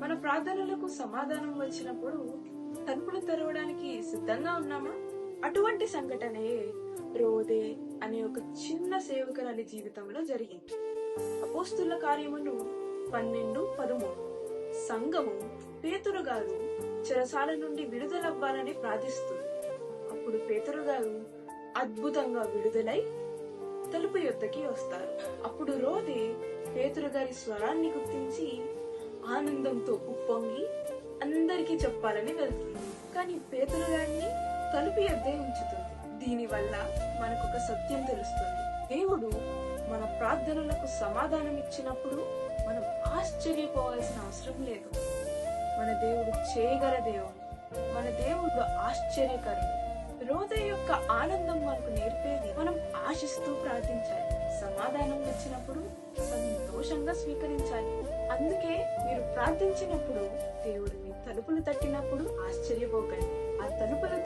మన ప్రార్థనలకు సమాధానం వచ్చినప్పుడు తలుపులు తెరవడానికి సిద్ధంగా ఉన్నామా? అటువంటి సంఘటనే రోదే అనే ఒక చిన్న సేవకురాలి జీవితంలో జరిగింది. అపోస్తుల కార్యములు పన్నెండు పదమూడు. సంఘము పేతురు గారు చెరసాల నుండి విడుదలవ్వాలని ప్రార్థిస్తుంది. అప్పుడు పేతురు గారు అద్భుతంగా విడుదలై తలుపు యొద్దకి వస్తారు. అప్పుడు రోదే పేతురు గారి స్వరాన్ని గుర్తించి ఆనందంతో ఉప్పొంగి అందరికీ చెప్పాలని వెళ్తుంది. కానీ పేతురు గారిని తలుపు ఎద్దే ఉంచుతుంది దీని వల్ల మనకు ఒక సత్యం తెలుస్తుంది. దేవుడు మన ప్రార్థనలకు సమాధానం ఇచ్చినప్పుడు మనం ఆశ్చర్యపోవాల్సిన అవసరం లేదు. మన దేవుడు చేయగల దేవుడు మన దేవుడు ఆశ్చర్యకరుడు. హృదయ యొక్క ఆనందం మనకు నేర్పేది మనం ఆశిస్తూ ప్రార్థించాలి. సమాధానం వచ్చినప్పుడు సంతోషంగా స్వీకరించాలి. అందుకే మీరు ప్రార్థించినప్పుడు దేవుడు మీ తలుపులు తట్టినప్పుడు ఆశ్చర్యపోకండి. ఆ తలుపులు